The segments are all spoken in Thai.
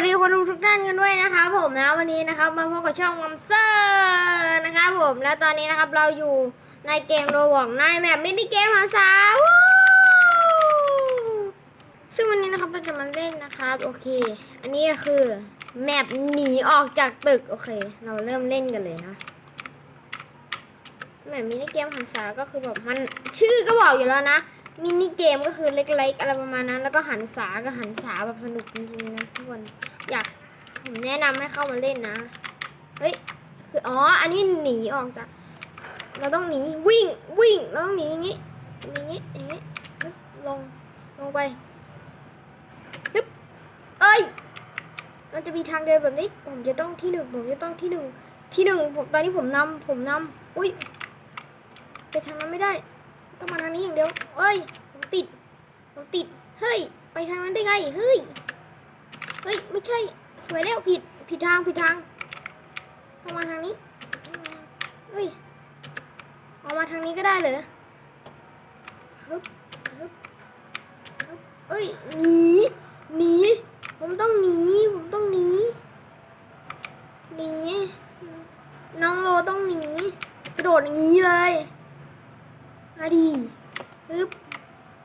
วัสดีคนดูทุกท่านกันด้วยนะคะผมนะวันนี้นะครับมาพบกับช่องมัมเซอร์นะครับผมแล้วตอนนี้นะครับเราอยู่ในเกมโรบอกในแมปมินิเกมภาษาวซึ่งวันนี้นะครับเราจะมาเล่นนะครับโอเค อันนี้ก็คือแมปหนีออกจากตึกโอเค เราเริ่มเล่นกันเลยนะแมปมินิเกมภาษาก็คือแบบมันชื่อก็บอกอยู่แล้วนะมินิเกมก็คือเล็กๆอะไรประมาณนั้น แล้วก็หันษาก็หันษาแบบสนุกจริงๆนะทุกคน อยากผมแนะนำให้เข้ามาเล่นนะ เฮ้ย คืออ๋อ อันนี้หนีออกจาก เราต้องหนีวิ่งวิ่งเราต้องหนีอย่างงี้อย่างงี้อย่างงี้ลงลงไปฮึบเอ้ย มันจะมีทางเดินแบบนี้ ผมจะต้องที่หนึ่งผมจะต้องที่หนึ่งที่หนึ่งผมตอนนี้ผมนำผมนำอุ้ยไปทางนั้นไม่ได้ ต้องมาทางนี้อย่างเดียวเอ้ยผมติดผมติด เฮ้ย ไปทางนั้นได้ไง เฮ้ย เฮ้ย ไม่ใช่ สวยแล้วผิด ผิดทาง ผิดทางออกมาทางนี้ เฮ้ย ออกมาทางนี้ก็ได้เหรอฮึบฮึบฮึบเอ้ยนีหนี ผมต้องหนี ผมต้องหนี หนี น้องโลต้องหนี กระโดดอย่างนี้เลย มาดีปึ๊บ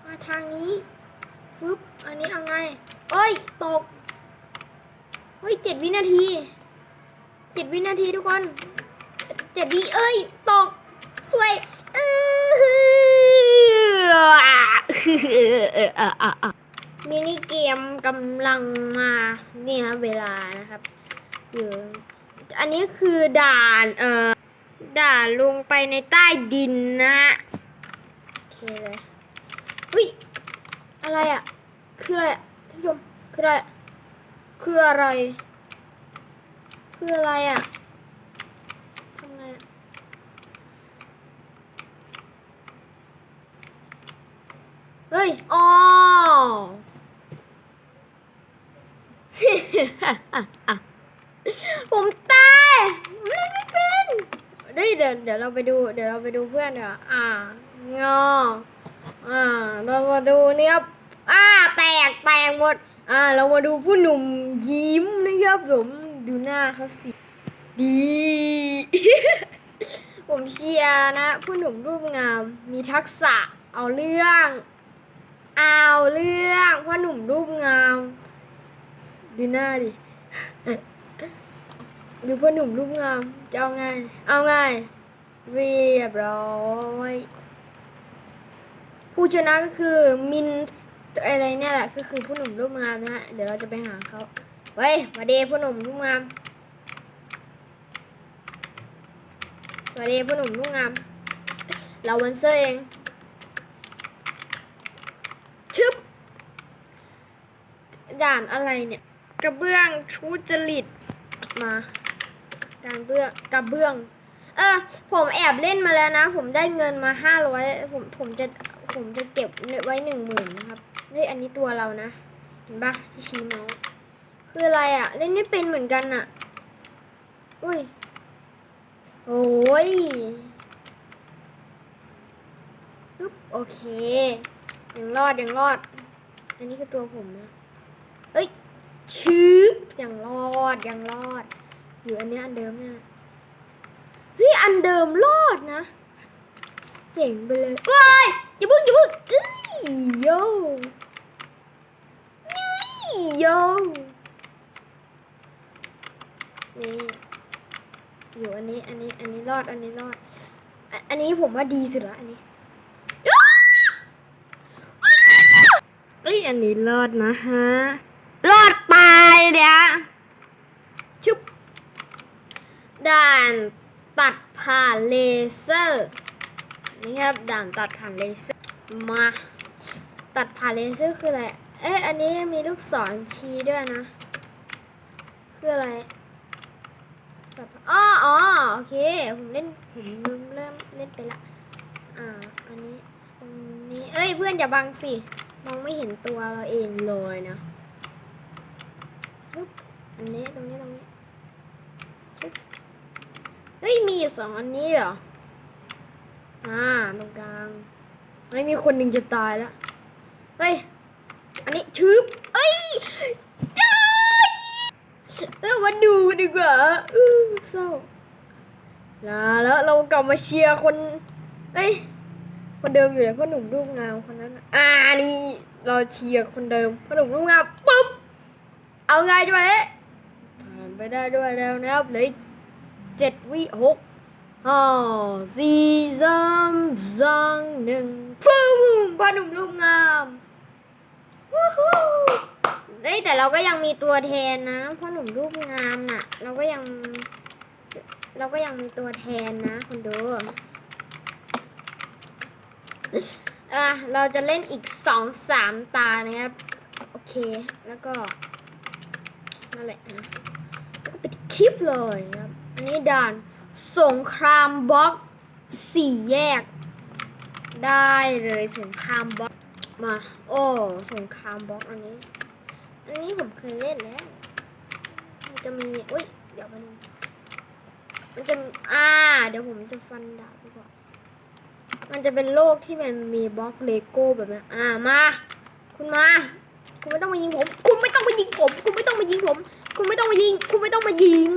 มาทางนี้ฟึบ อันนี้เอาไง เอ้ย ตก เฮ้ยเจ็ดวิ นาทีเจ็ดวินาทีทุกคนเจ็ดวิเอ้ยตกสวยเออมินิเกมกำลังมาเนี่ยครับเวลานะครับอยู่อันนี้คือด่านเอ่อด่านลงไปในใต้ดินนะฮะโอเคเลยอุ้ยอะไรอะ คืออะไรท่านผู้ชมคืออะไรคืออะไร คืออะไรอะทำไงอะเฮ้ยอ๋อผมตายผมเล่นไม่เป็นเฮ้ยเดี๋ยวเดี๋ยวเราไปดูเดี๋ยวเราไปดูเพื่อนเดี๋ยวอ่างออ่าเรามาดูนี่ครับอ่าแตกแตกหมดอ่าเรามาดูผู้หนุ่มยิ้มนะครับผม ดูหน้าเขาสิ ดี ผมเชียร์นะ ผู้หนุ่มรูปงาม มีทักษะ เอาเรื่อง เอาเรื่องพ่อหนุ่มรูปงาม ดูหน้าดิ ดูพ่อหนุ่มรูปงาม จะเอาไง เอาไง เรียบร้อยผู้ชนะก็คือมินอะไรเนี่ยแหละก็คือผู้หนุ่มรูปงามนะฮะ เดี๋ยวเราจะไปหาเขา เฮ้ยมาเดผู้หนุ่มรูปงาม สวัสดีผู้หนุ่มรูปงาม เราวันเซอร์เองชึบด่านอะไรเนี่ย กระเบื้องชุจริตมาการเบื้องกระเบื้อง เออ ผมแอบเล่นมาแล้วนะ ผมได้เงินมาห้าร้อยผมผมจะผมจะเก็บไว้หนึ่งหมื่นนะครับเฮ้ยอันนี้ตัวเรานะ เห็นปะที่ชี้เมาส์ คืออะไรอะ่ะเล่นไม่เป็นเหมือนกันอะ่ะอุ้ยโอ้ยปึ๊บโอเคยังรอดยังรอด อันนี้คือตัวผมนะเอ้ยชืบยังรอดยังรอด อยู่อันนี้อันเดิมเนี่ยเฮ้ยอันเดิมรอดนะเจ๋งไปเลยเอ้ยอย่าพึ่งอย่าพึ่งเอ้ยโยนี่โย นี่ อยู่อันนี้ อันนี้ อันนี้รอด อันนี้รอด อันนี้ผมว่าดีสุดละอันนี้เอ้ยอันนี้รอดนะฮะ รอดตายเลยอะชุบ ด่านตัดผ่านเลเซอร์ นี่ครับ ด่านตัดผ่านเลเซอร์ มา ตัดผ่านเลเซอร์คืออะไร เอ๊ะ อันนี้มีลูกศรชี้ด้วยนะ คืออะไร อ๋ออ๋อโอเค ผมเล่น ผมเริ่มเล่นไปละ อ่า อันนี้ตรงนี้ เอ้ย เพื่อนอย่าบังสิ มองไม่เห็นตัวเราเองเลยนะปึ๊บอันนี้ตรงนี้ตรงนี้ เฮ้ย มีอยู่สองอันนี้เหรอ อ่า ตรงกลาง ไม่มีคนหนึ่งจะตายแล้ว เฮ้ย อันนี้ชืบเอ้ยได้กว่าอ ศร้าลาแล้วเรากลับมาเชียร์คน เอ้ย คนเดิมอยู่เลยพ่อหนุ่มรูปงามคนนั้นน่ะอ่านี่เราเชียร์คนเดิมพ่อหนุ่มรูปงามปุ๊บ เอาไงจะไปผ่านไปได้ด้วยแล้วนะครับเหลือเจ็ดวิหกห้าสี่สามสองหนึ่งฟึ้มพ่อหนุ่มรูปงามวู้ฮู้เอ้ยแต่เราก็ยังมีตัวแทนนะพราะหนุ่มรูปงามน่ะ เราก็ยัง เราก็ยังมีตัวแทนนะคนดูอะเราจะเล่นอีกสองสามตานะครับ โอเค แล้วก็นั่นแหละนะแล้วก็ปิดคลิปเลยนะครับอันนี้ด่านสงครามบล็อกสี่แยก ได้เลยสงครามบล็อกมา โอ้สงครามบล็อกอันนี้ อันนี้ผมเคยเล่นแล้ว มันจะมี อุ้ย เดี๋ยวมันง มันจะอ่า เดี๋ยวผมจะฟันดาบดีกว่า มันจะเป็นโลกที่มันมีบล็อกเลโก้แบบนี้อ่ามา คุณมา คุณไม่ต้องมายิงผม คุณไม่ต้องมายิงผม คุณไม่ต้องมายิงผม คุณไม่ต้องมายิง คุณไม่ต้องมายิง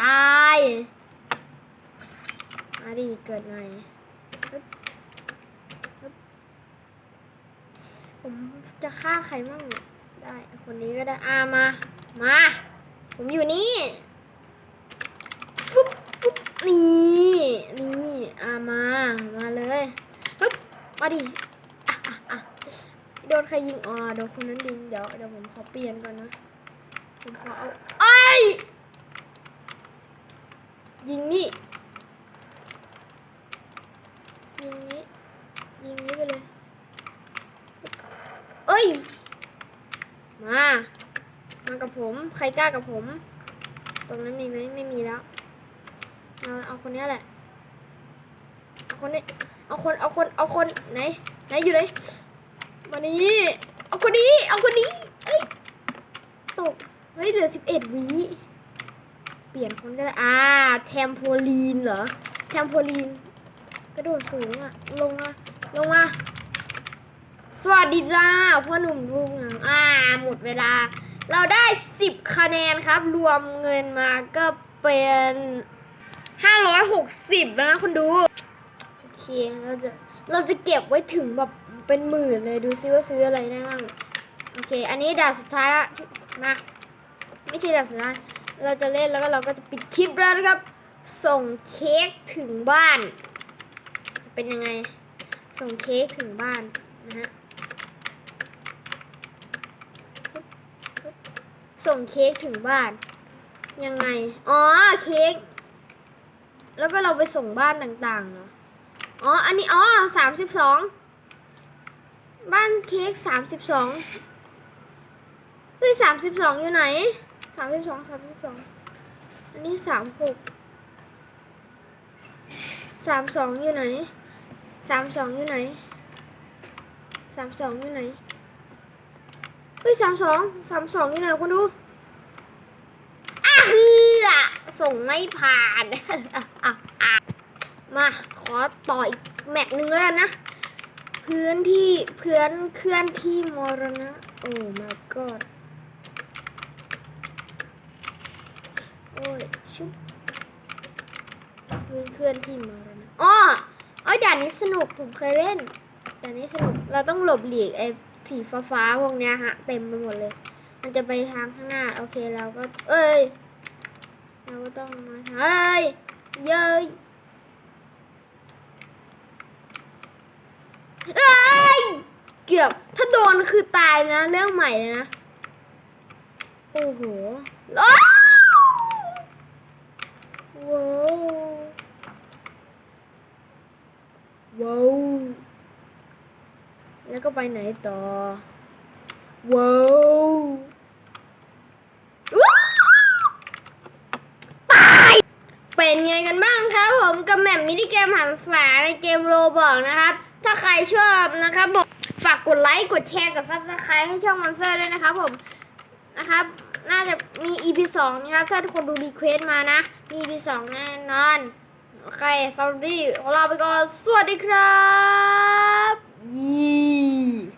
ตายมาดิเกิดใหม่ปึ๊บปึ๊บผมจะฆ่าใครบ้างเนี่ยได้ คนนี้ก็ได้อามา มา ผมอยู่นี่ ฟุ๊บฟุ๊บนี่นี่อามามาเลยปึ๊บมาดิอะอะอะโดนใครยิงอ๋อโดนคนนั้นยิงเดี๋ยวเดี๋ยวผมขอเปลี่ยนก่อนนะผมขอเอาไอ้ยยิงนี่ยิงนี้ยิงนี้ไปเลยเอ้ยมามากับผมใครกล้ากับผม ตรงนั้นมีไหมไม่มีแล้ว เอาเอาคนนี้แหละ เอาคนนี้ เอาคน เอาคน เอาคนไหน ไหนอยู่ไหนมานี้ เอาคนนี้ เอาคนนี้เอ้ย ตก เฮ้ย เหลือสิบเอ็ดวิ เปลี่ยนคนก็ได้ อ่า แทมโพลีนเหรอ แทมโพลีน กระโดดสูงอะลงมาลงมา สวัสดีจ้า พ่อหนุ่มลูกงามอ่า หมดเวลา เราได้10คะแนนครับ รวมเงินมาก็เป็น 560แล้วนะคนดู โอเค เราจะ เราจะเก็บไว้ถึงแบบเป็นหมื่นเลย ดูซิว่าซื้ออะไรได้บ้าง โอเค อันนี้ด่านสุดท้ายละ มา ไม่ใช่ด่านสุดท้าย เราจะเล่นแล้วก็เราก็จะปิดคลิปแล้วนะครับ ส่งเค้กถึงบ้านจะเป็นยังไง ส่งเค้กถึงบ้านนะฮะ ส่งเค้กถึงบ้าน ยังไง อ๋อ เค้ก แล้วก็เราไปส่งบ้านต่างๆเหรออ๋อ อันนี้ อ๋อสามสิบสอง บ้านเค้กสามสิบสองเฮ้ยสามสิบสองอยู่ไหนสามสิบสองสามสิบสองอันนี้สามหกสามสองอยู่ไหนสามสองอยู่ไหนสามสองอยู่ไหนเฮ้ยสามสองสามสองอยู่ไหนคุณดู ส่งไม่ผ่าน มาขอต่ออีกแมตช์หนึ่งแล้วนนะเพื่อนที่เพื่อนเคลื่อนที่มรณะ โอ้ my god โอ้ยชุบเพื่อนเคลื่อนที่มรณะอ๋ออ๋อด่านนี้สนุกผมเคยเล่นด่านนี้สนุกเราต้องหลบหลีกไอ้สีฟ้าๆพวกเนี้ยฮะ เต็มไปหมดเลย มันจะไปทางข้างหน้า โอเคเราก็ เอ้ย เราก็ต้องมาเอ้ยเย้ยเอ้ยเกือบถ้าโดนคือตายนะ เรื่องใหม่เลยนะ โอ้โหอ้วว้าวว้าวแล้วก็ไปไหนต่อว้าวตาย เป็นไงกันบ้างครับ ผมกับแมปมินิเกมหันษาในเกมโรบอกนะครับ ถ้าใครชอบนะครับบอกฝากกดไลค์กดแชร์กดซับสไครต์ให้ช่องมอนเซอร์ด้วยนะครับผมนะครับ น่าจะมี EP 2นะครับ ถ้าทุกคนดูรีเควสมานะ มี EP 2แน่นอน โอเคสวัสดีขอลาไปก่อน สวัสดีครับ ยี